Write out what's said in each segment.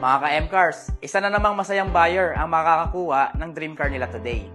Mga ka-M-Cars, isa na namang masayang buyer ang makakakuha ng dream car nila today.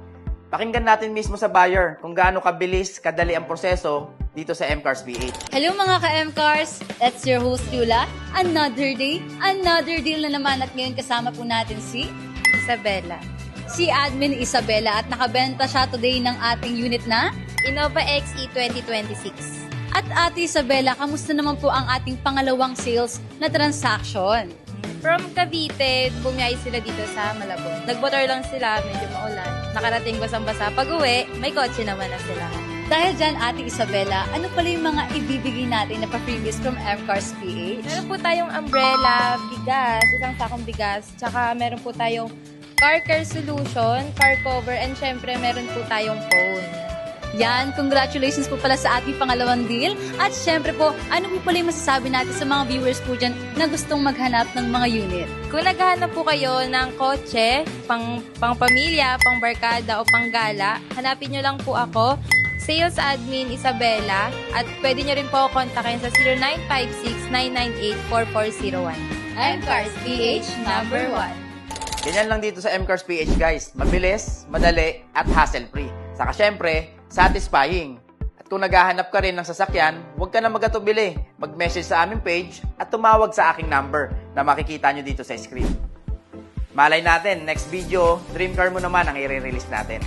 Pakinggan natin mismo sa buyer kung gaano kabilis, kadali ang proseso dito sa M-Cars V8. Hello mga ka-M-Cars! That's your host, Yula. Another day, another deal na naman at ngayon kasama po natin si Isabella. si Admin Isabela at nakabenta siya today ng ating unit na Innova XE 2026. at Ate Isabela, kamusta naman po ang ating pangalawang sales na transaction? From Cavite, bumiyahe sila dito sa Malabon. Nagmotor lang sila, medyo maulan. Nakarating basang-basa. Pag uwi, may kotse naman na sila. Dahil dyan, Ate Isabela, ano pala yung mga ibibigay natin na pa-freebies from M-Cars PH? Meron po tayong umbrella, bigas, isang sakong bigas, tsaka meron po tayong car care solution, car cover, and syempre meron po tayong phone. Yan, congratulations po pala sa ating pangalawang deal. At syempre po, ano po pala yung masasabi natin sa mga viewers po dyan na gustong maghanap ng mga unit? Kung naghahanap po kayo ng kotse, pang, pang pamilya, pang barkada o pang gala, hanapin nyo lang po ako, Sales Admin Isabella, at pwede nyo rin po ako kontakin sa 0956-998-4401. M-Cars PH number 1. Ganyan lang dito sa M-Cars PH guys. Mabilis, madali, at hassle-free. Saka syempre, satisfying. At kung naghahanap ka rin ng sasakyan, huwag ka na magatubili. Mag-message sa aming page at tumawag sa aking number na makikita nyo dito sa screen. Malay natin, next video, dream car mo naman ang i-release natin.